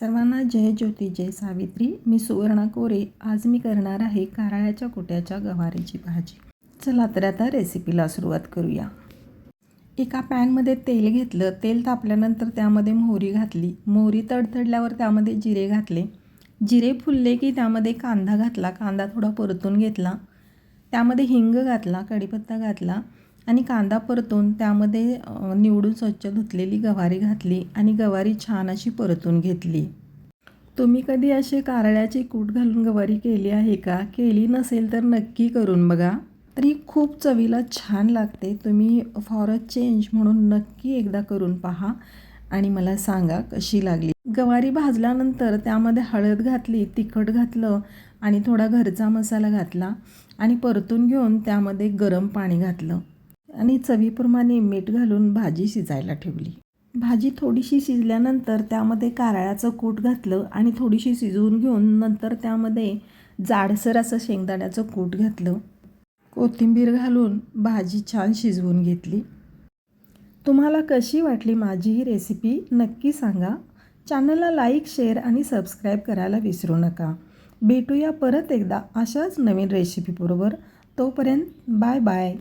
सर्वांना जय ज्योती जय सावित्री. मी सुवर्णा कोरे. आज मी करणार आहे कारळ्याच्या कुट्याच्या गवारीची भाजी. चला तर आता रेसिपीला सुरुवात करूया. एका पॅनमध्ये तेल घेतलं. तेल तापल्यानंतर त्यामध्ये मोहरी घातली. मोहरी तडतडल्यावर त्यामध्ये जिरे घातले. जिरे फुलले की त्यामध्ये कांदा घातला. कांदा थोडा परतून घेतला. त्यामध्ये हिंग घातला. कढीपत्ता घातला. आणि कांदा परतून त्यामध्ये निवडून स्वच्छ धुतलेली गवारी घातली आणि गवारी छान अशी परतून घेतली. तुम्ही कधी असे कारळ्याची कूट घालून गवारी केली आहे का? केली नसेल तर नक्की करून बघा. तरी खूप चवीला छान लागते. तुम्ही फॉर अ चेंज म्हणून नक्की एकदा करून पहा आणि मला सांगा कशी लागली. गवारी भाजल्यानंतर त्यामध्ये हळद घातली तिखट घातलं आणि थोडा घरचा मसाला घातला आणि परतून घेऊन त्यामध्ये गरम पाणी घातलं. आणि चवीप्रमाणे मीठ घालून भाजी शिजायला ठेवली. भाजी थोडीशी शिजल्यानंतर त्यामध्ये कारळ्याचं कूट घातलं आणि थोडीशी शिजवून घेऊन नंतर त्यामध्ये जाडसर असं शेंगदाण्याचं कूट घातलं. कोथिंबीर घालून भाजी छान शिजवून घेतली. तुम्हाला कशी वाटली माझी ही रेसिपी नक्की सांगा. चॅनलला लाईक शेअर आणि सबस्क्राईब करायला विसरू नका. भेटूया परत एकदा अशाच नवीन रेसिपीबरोबर. तोपर्यंत बाय बाय.